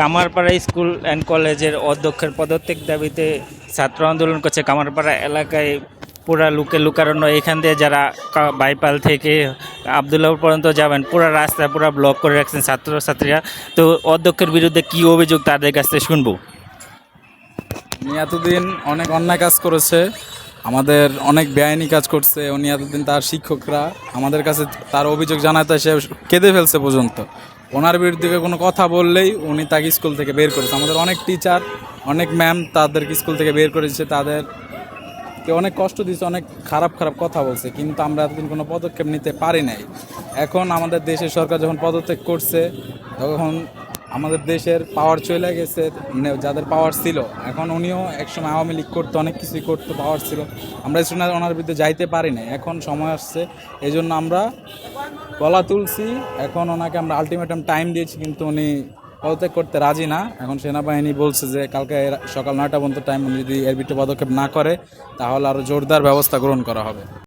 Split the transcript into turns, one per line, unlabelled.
Kamarpara school and কলেজের অধ্যক্ষের পদত্যাগ দাবিতে ছাত্র আন্দোলন করছে কামারপাড়া এলাকায় পুরা লুকে লুকারণ্য। এখান দিয়ে যারা বাইপাল থেকে আবদুল্লাহ পর্যন্ত যাবেন, পুরা রাস্তা পুরা ব্লক করে রাখছেন ছাত্রছাত্রীরা। তো অধ্যক্ষের বিরুদ্ধে কি অভিযোগ তাদের কাছ থেকে শুনব?
এতদিন অনেক অন্যায় কাজ করেছে। আমাদের অনেক বেআইনি কাজ করছে। উনি এতদিন তার শিক্ষকরা। আমাদের কাছে তার অভিযোগ জানাতে সে কেঁদে ফেলছে পর্যন্ত। ওনার বিরুদ্ধে কোনো কথা বললেই উনি তাকে স্কুল থেকে বের করেছে। আমাদের অনেক টিচার অনেক ম্যাম তাদেরকে স্কুল থেকে বের করেছে তাদের কে অনেক কষ্ট দিয়েছে, অনেক খারাপ খারাপ কথা বলছে, কিন্তু আমরা এতদিন কোনো পদক্ষেপ নিতে পারি নাই। এখন আমাদের দেশের সরকার যখন পদত্যাগ করছে, তখন আমাদের দেশের পাওয়ার চলে গেছে যাদের পাওয়ার ছিল। এখন উনিও একসময় আওয়ামী লীগ করতো, অনেক কিছুই করতো পাওয়ার ছিল। আমরা শুনে ওনার বিরুদ্ধে যাইতে পারি না এখন সময় আসছে এই জন্য আমরা গলা তুলছি। এখন ওনাকে আমরা আলটিমেটাম টাইম দিয়েছি, কিন্তু উনি পদত্যাগ করতে রাজি না। এখন সেনাবাহিনী বলছে যে কালকে সকাল নয়টা পর্যন্ত টাইম যদি এর বিরুদ্ধে পদক্ষেপ না করে, তাহলে আরও জোরদার ব্যবস্থা গ্রহণ করা হবে।